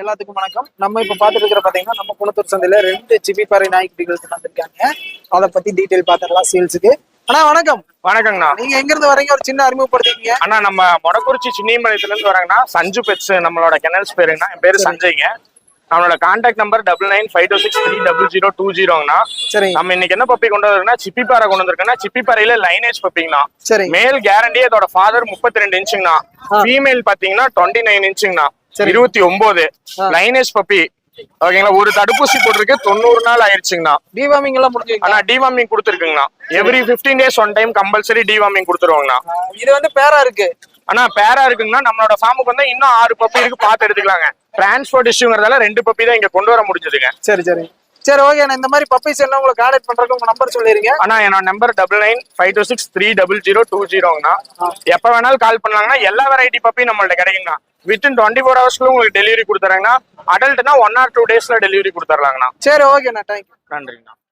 எல்லாத்துக்கும் வணக்கம். நம்ம இப்ப பாத்துட்டு இருக்கிற பாத்தீங்கன்னா நம்ம குளத்தூர் சந்தையில ரெண்டு சிப்பிப்பாறை நாய்க்குட்டிகள் வந்திருக்காங்க. அதை பத்தி டீடைல் பாத்திரலாம் சேல்ஸுக்கு. அண்ணா வணக்கம். வணக்கங்கண்ணா. நீங்க எங்க இருந்து வரீங்க? ஒரு சின்ன அறிமுகப்படுத்திக்கீங்க. அண்ணா நம்ம மொடக்குறிச்சி சின்னிமலையத்துல இருந்து வராங்கண்ணா. சஞ்சு பெட்ஸ் நம்மளோட கெனல்ஸ் பேருங்கண்ணா. என் பேரு சஞ்சய்ங்க. நம்மளோட contact number double nine five two six three double zero two ஜீரோங்கண்ணா சரிங்க நம்ம இன்னைக்கு என்ன பப்பி கொண்டு வரோம்னா சிப்பிப்பாறை கொண்டு வந்திருக்கோம்னா சிப்பிப்பாறையில லைனேஜ் பப்பிங்கண்ணா. சரிங்க மேல் கேரண்டி அதோட ஃபாதர் முப்பத்தி ரெண்டு இன்ச்சுங்கண்ணா ஃபீமேல் பாத்தீங்கன்னா டுவெண்ட்டி நைன் இன்ச்சுங்கண்ணா சரி. இருபத்தி ஒன்பது லைனேஜ் பப்பி. ஓகேங்களா? ஒரு தடுப்பூசி போட்டிருக்கு. தொண்ணூறு நாள் ஆயிருச்சுங்கண்ணா. டிவாமிங் எல்லாம் முடிஞ்சுங்க ஆனா deworming கொடுத்துருக்குங்கண்ணா. Every 15 days one time compulsory deworming கொடுத்துருவாங்கண்ணா. இது வந்து பேரா இருக்கு. ஆனா பேரா இருக்குங்கன்னா நம்மளோட ஃபார்முக்கு வந்து இன்னும் ஆறு பப்பி இருக்கு. பார்த்து எடுத்துக்கலாங்க. டிரான்ஸ்போர்ட் இஷ்யூங்கிறதால ரெண்டு பப்பி தான் இங்க கொண்டு வர முடிஞ்சதுங்க. சரி சரி. சரி ஓகே நான் இந்த மாதிரி பப்பீஸ் என்ன உங்களுக்கு கான்டாக்ட் பண்றதுக்கு உங்க நம்பர் சொல்லிருங்க. ஆனா என்னோட number double nine five two six three double zero two ஜீரோங்கண்ணா எப்ப வேணாலும் கால் பண்ணலாங்கன்னா எல்லா வெரைட்டி பப்பி நம்மள்ட்ட கிடைக்குங்கண்ணா. வித்தின் டுவெண்ட்டி ஃபோர் ஹவர்ஸ்க்குள்ள உங்களுக்கு டெலிவரி கொடுத்துறாங்கன்னா அடல்ட்னா ஒன் ஆர் டூ டேஸ்ல டெலிவரி கொடுத்துர்லாங்கண்ணா சரி ஓகேண்ணா தேங்க்யூ நன்றிங்கண்ணா.